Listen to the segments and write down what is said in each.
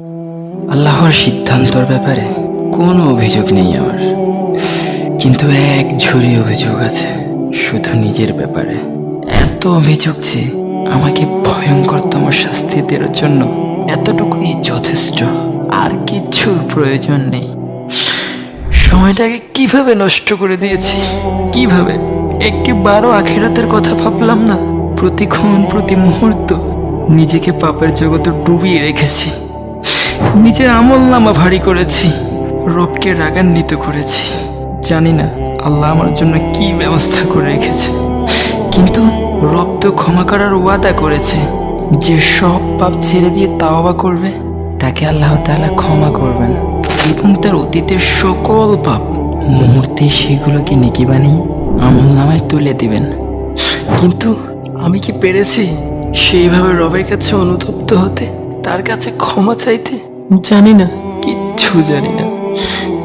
আল্লাহর সিদ্ধান্তর ব্যাপারে কোনো অভিযোগ নেই আমার। কিন্তু এক ঝুড়ি অভিযোগ আছে, শুধু নিজের ব্যাপারে। এত অভিযোগ যে আমাকে ভয়ঙ্করতম শাস্তি দেওয়ার জন্য এতটুকুই যথেষ্ট। আর কিচ্ছুর প্রয়োজন নেই। সময়টাকে কীভাবে নষ্ট করে দিয়েছি, কীভাবে? একটি বারো আখেরাতের কথা ভাবলাম না। প্রতিক্ষণ, প্রতি মুহূর্ত নিজেকে পাপের জগতে ডুবিয়ে রেখেছি। নিজের আমল নামা ভারী করেছি, রবকে রাগান্বিত করেছি। জানি না আল্লাহ আমার জন্য কি ব্যবস্থা করে রেখেছে। কিন্তু রব তো ক্ষমা করার ওয়াদা করেছে, যে সব পাপ ছেড়ে দিয়ে তাওবা করবে, তাকে আল্লাহ তাআলা ক্ষমা করবেন। এবং তার অতীতের সকল পাপ মুহূর্তে সেগুলোকে নেকি বানিয়ে আমল নামায় তুলে দিবেন। কিন্তু আমি কি পেরেছি সেইভাবে রবের কাছে অনুতপ্ত হতে, তার কাছে ক্ষমা চাইতে? জানি না কিচ্ছু জানি না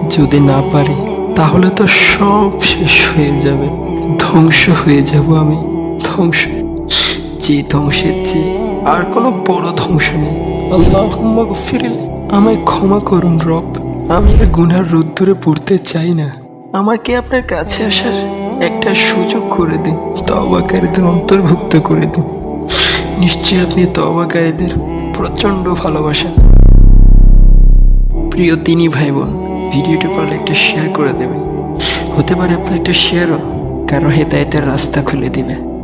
যদি না পারি, তাহলে তো সব শেষ হয়ে যাবে। ধ্বংস হয়ে যাব আমি। ধ্বংস। যে ধ্বংসের চেয়ে আর কোনো বড় ধ্বংস নেই। আল্লাহ ফিরিলে আমায় ক্ষমা করুন রব। আমি আর গুনার রোদ্দুরে পড়তে চাই না। আমাকে আপনার কাছে আসার একটা সুযোগ করে দিন। তবাকারীদের অন্তর্ভুক্ত করে দিন। নিশ্চয়ই আপনি তবাকারীদের প্রচণ্ড ভালোবাসেন। প্রিয় তিনি ভাই বোন ভিডিওটি পারলে একটা শেয়ার করে দেবেন। হতে পারে আপনার একটা শেয়ারও কারও হেদায়তের রাস্তা খুলে দিবে।